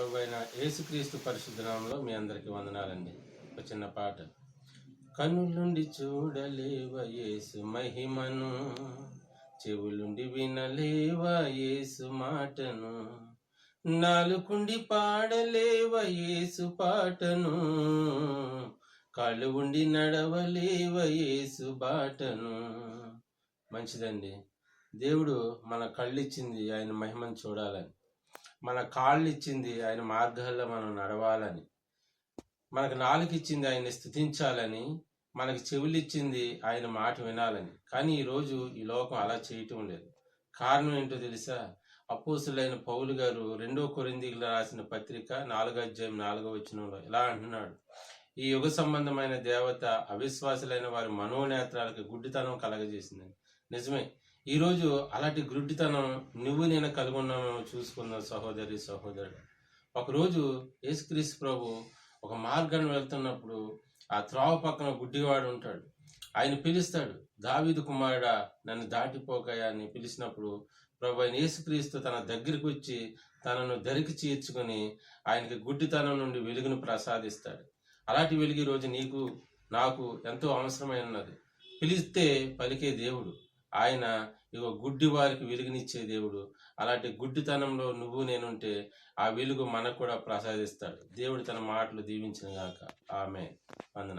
ప్రభు అయిన యేసుక్రీస్తు పరిశుద్ధనామంలో మీ అందరికీ వందనాలండి. ఒక చిన్న పాట. కనులుండి చూడలేవ యేసు మహిమను? చెవులుండి వినలేవ యేసు మాటను? నాలుకుండి పాడలేవ యేసు పాటను? కాళ్ళు ఉండి నడవలేవ యేసు బాటను? మంచిదండి. దేవుడు మన కళ్ళు ఇచ్చింది ఆయన మహిమను చూడాలని. మన కాళ్ళు ఇచ్చింది ఆయన మార్గాల్లో మనం నడవాలని మనకు నాలుగు ఇచ్చింది ఆయన్ని స్థుతించాలని మనకి చెవులు ఇచ్చింది ఆయన మాట వినాలని. కానీ ఈరోజు ఈ లోకం అలా చేయటం లేదు. కారణం ఏంటో తెలుసా? అపోసులైన పౌలు గారు రెండో కొరిందీలు రాసిన పత్రిక నాలుగో అధ్యాయం నాలుగో వచనంలో ఇలా అంటున్నాడు. ఈ యుగ సంబంధమైన దేవత అవిశ్వాసులైన వారి మనోనేత్రాలకు గుడ్డితనం కలగజేసింది నిజమే. ఈరోజు అలాంటి గుడ్డితనం నువ్వు నేను కలుగున్నామేమో చూసుకుందాం సహోదరి సహోదరుడు. ఒకరోజు యేసుక్రీస్తు ప్రభు ఒక మార్గాన్ని వెళ్తున్నప్పుడు ఆ త్రావ పక్కన గుడ్డివాడు ఉంటాడు. ఆయన పిలుస్తాడు దావీదు కుమారుడా నన్ను దాటిపోకయా అని పిలిచినప్పుడు ప్రభు ఆయన యేసుక్రీస్తు తన దగ్గరికి వచ్చి తనను దరికి చేర్చుకొని ఆయనకి గుడ్డితనం నుండి వెలుగును ప్రసాదిస్తాడు. అలాంటి వెలుగు రోజు నీకు నాకు ఎంతో అవసరమై ఉన్నది పిలిస్తే పలికే దేవుడు. ఆయన ఇగో గుడ్డి వారికి వెలుగునిచ్చే దేవుడు. అలాంటి గుడ్డితనంలో నువ్వు నేనుంటే ఆ వెలుగు మనకు కూడా ప్రసాదిస్తాడు. దేవుడు తన మాటలు దీవించిన గాక. ఆమె వందన.